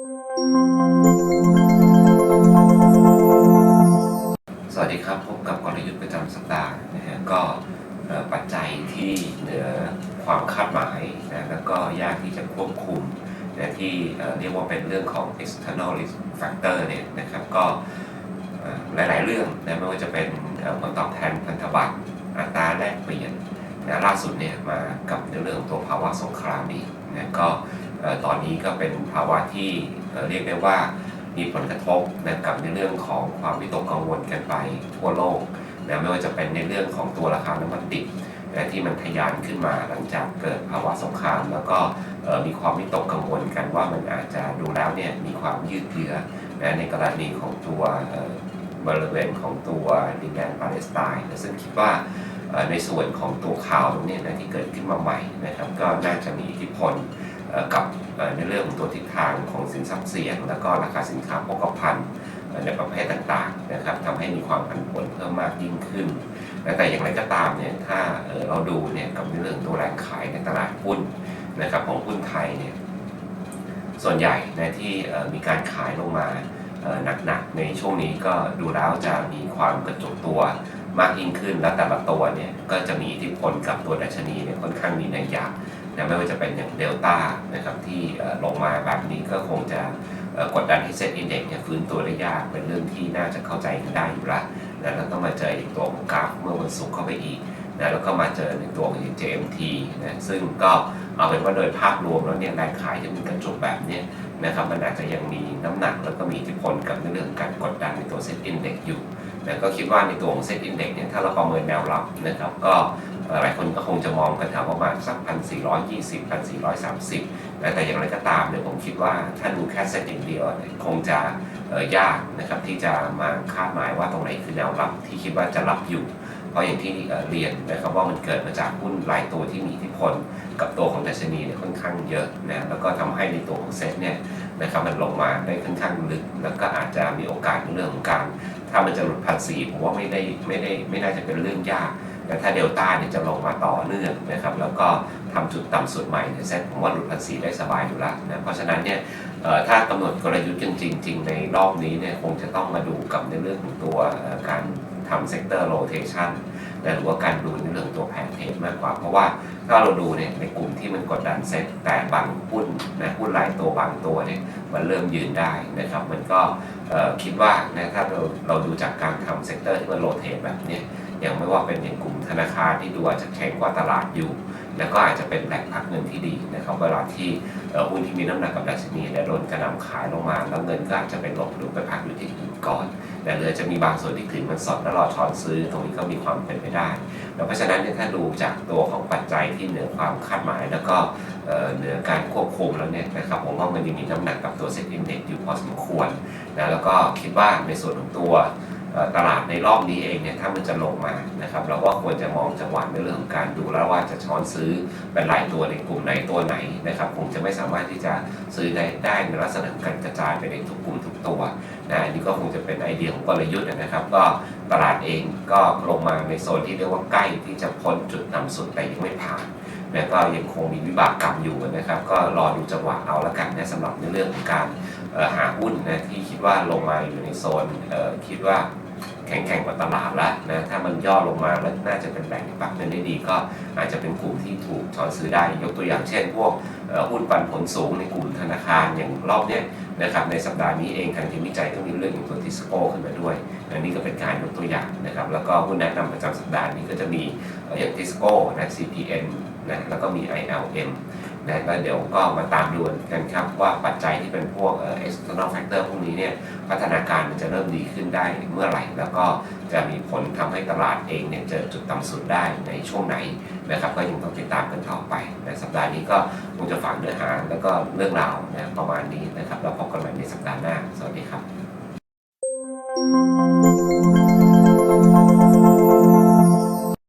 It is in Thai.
สวัสดีครับ พบกับกลยุทธ์ประจำสัปดาห์นะฮะก็ปัจจัยที่เหนือความคาดหมายนะแล้วก็ยากที่จะควบคุมนะที่เรียกว่าเป็นเรื่องของ external risk factor เนี่ยนะครับก็หลายๆเรื่องนะไม่ว่าจะเป็นเอ่อผลตอบแทนพันธบัตรอัตราแลกเปลี่ยนนะล่าสุดเนี่ยมากับในเรื่องของตัวภาวะสงครามนี้นะก็ ตอนนี้ก็เป็นภาวะที่เรียกได้ว่ามีผลกระทบนะกับในเรื่องของความวิตกกังวลกันไปทั่วโลกนะไม่ว่าจะเป็นในเรื่องของตัวราคาน้ำมันดิบนะที่มันทะยานขึ้นมาหลังจากเกิดภาวะสงคราม แล้วก็มีความวิตกกังวลกันว่ามันอาจจะดูแล้วเนี่ยมีความยืดเยื้อนะในกรณีของตัวบริเวณของตัวดินแดนปาเลสไตน์นะซึ่งคิดว่าในส่วนของตัวข่าวเนี้นะที่เกิดขึ้นมาใหม่นะครับก็น่าจะมีอิทธิพล กับในเรื่องของตัวทิศทางของสินทรัพย์เสี่ยง แล้วก็ราคาสินค้าโภคภัณฑ์ในประเภทต่างๆนะครับทำให้มีความผันผวนเพิ่มมากยิ่งขึ้น แต่อย่างไรก็ตามเนี่ยถ้าเราดูเนี่ยกับในเรื่องตัวแรงขายในตลาดหุ้นนะครับของหุ้นไทยเนี่ยส่วนใหญ่นะที่เอ่มีการขายลงมาหนักๆ ในช่วงนี้ก็ดูแล้วจะมีความกระจุกตัวมากยิ่งขึ้น และแต่ละตัวเนี่ยก็จะมีอิทธิพลกับตัวดัชนีเนี่ยค่อนข้างมีนัยยะ นะไม่ว่าจะเป็นอย่างเดลต้านะครับที่ลงมาแบบนี้ก็คงจะกดดันให้เซ็ตอินเด็กซ์เนี่ยฟื้นตัวได้ยากเป็นเรื่องที่น่าจะเข้าใจกันได้อยู่ล้วนะแล้วก็มาเจออีกตัวของกราฟเมื่อวันศุกร์เข้าไปอีกนะแล้วก็มาเจอในตัวของ JMT นะซึ่งก็เอาเป็นว่าโดยภาพรวมแล้วเนี่ยแรงขายที่มันกระจุกแบบนี้นะครับมันอาจจะยังมีน้ำหนักแล้วก็มีอิทธิพลกับเรื่องการกดดันในตัวเซ็ตอินเด็กซ์อยู่นะก็คิดว่าในตัวของเซ็ตอินเด็กซ์เนี่ยถ้าเราประเมินแนวรับนะครับก็ หลายคนก็คงจะมองกันแถวประมาณสักพันสี่ร้อยยี่สิบพันสี่ร้อยสามสิบแต่อย่างไรก็ตามเนี่ยผมคิดว่าถ้าดูแค่เซตอย่างเดียวคงจะยากนะครับที่จะมาคาดหมายว่าตรงไหนคือแนวรับที่คิดว่าจะรับอยู่เพราะอย่างที่เรียนนะครับว่ามันเกิดมาจากหุ้นหลายตัวที่มีอิทธิพล กับตัวของดัชนีเนี่ยค่อนข้างเยอะนะแล้วก็ทำให้ในตัวของเซ็ตเนี่ยนะครับมันลงมาได้ค่อนข้างลึก แล้วก็อาจจะมีโอกาสในเรื่องของการ ถ้ามันจะหลุดพันสี่ผมว่าไม่ได้ไม่ได้ไม่น่าจะเป็นเรื่องยาก แต่ถ้าเดลต้าเนี่ยจะลงมาต่อเนื่องนะครับแล้วก็ทำจุดต่ำสุดใหม่เนี่ยเซ็ตผมว่าหลุดพันสีได้สบายอยู่แล้วนะเพราะฉะนั้นเนี่ยถ้ากำหนดกลยุทธ์จริง ๆ ในรอบนี้เนี่ยคงจะต้องมาดูกับในเรื่องของตัวการทำเซกเตอร์โรเทชันนะหรือว่าการดูในเรื่องตัวแพนเทสมากกว่า เพราะว่าถ้าเราดูเนี่ยในกลุ่มที่มันกดดันเซ็ตแต่บางหุ้นนะหุ้นรายตัวบางตัวเนี่ยมันเริ่มยืนได้นะครับมันก็คิดว่านะถ้าเราเราดูจากการทำเซกเตอร์ที่มันโรเทตแบบนี้ อย่างไม่ว่าเป็นอย่างกลุ่มธนาคารที่ดูอาจจะแข็งกว่าตลาดอยู่ แล้วก็อาจจะเป็นแหล่งพักเงินที่ดีนะครับเวลาที่หุ้นที่มีน้ำหนักกับดัชนีเนี่ยโดนกระนำขายลงมา แล้วเงินก็อาจจะเป็นหลบหรือไปพักอยู่ที่อื่นก่อนแต่เหลือจะมีบางส่วนที่ถือมันสดแล้วรอช้อนซื้อตรงนี้ก็มีความเป็นไปได้ แล้วเพราะฉะนั้นถ้าดูจากตัวของปัจจัยที่เหนือความคาดหมาย แล้วก็เหนือการควบคุมแล้วเนี่ยนะครับผมว่ามันยังมีน้ำหนักกับตัวเซ็ตอินเด็กซ์อยู่พอสมควรนะแล้วก็คิดว่าในส่วนของตัว ตลาดในรอบนี้เองเนี่ยถ้ามันจะลงมานะครับเราก็ควรจะมองจังหวะในเรื่องของการดูแล้วว่าจะช้อนซื้อเป็นรายตัวในกลุ่มไหนตัวไหนนะครับคงจะไม่สามารถที่จะซื้อได้ได้ในลักษณะการกระจายไปในทุกกลุ่มทุกตัวนะอันนี้ก็คงจะเป็นไอเดียของกลยุทธ์นะครับ ก็ตลาดเองก็ลงมาในโซนที่เรียกว่าใกล้ที่จะพ้นจุดต่ำสุดแต่ยังไม่ผ่านนะก็ยังคงมีวิบากกรรมอยู่นะครับ ก็รอดูจังหวะเอาละกันนะสำหรับในเรื่องของการหาหุ้นนะที่คิดว่าลงมาอยู่ในโซนคิดว่า แข็งแกร่งกว่าตลาดแล้วนะถ้ามันย่อลงมาแล้วน่าจะเป็นแหล่งที่ปรับเงินได้ดี ก็อาจจะเป็นกลุ่มที่ถูกช้อนซื้อได้ยกตัวอย่างเช่น พวกหุ้นปันผลสูงในกลุ่มธนาคารอย่างรอบเนี้ยนะครับในสัปดาห์นี้เองทางทีมวิจัยก็มีเรื่องของตัวทิสโก้ขึ้นมาด้วยอันนี้ก็เป็นการยกตัวอย่างนะครับแล้วก็หุ้นแนะนำประจำสัปดาห์นี้ก็จะมีเอ่ออย่างทิสโก้นะ CPN นะแล้วก็มี ILM นะก็เดี๋ยวก็มาตามดูกันครับว่าปัจจัยที่เป็นพวกเอ่อ external factor พวกนี้เนี่ยพัฒนาการมันจะเริ่มดีขึ้นได้เมื่อไหร่ แล้วก็จะมีผลทำให้ตลาดเองเนี่ยเจอจุดต่ำสุดได้ในช่วงไหนนะครับก็ยังต้องติดตามกันต่อไปในสัปดาห์นี้ก็คงจะฝากเนื้อหาแล้วก็เรื่องราวนะประมาณนี้นะครับแล้วพบกันใหม่ในสัปดาห์หน้า สวัสดีครับ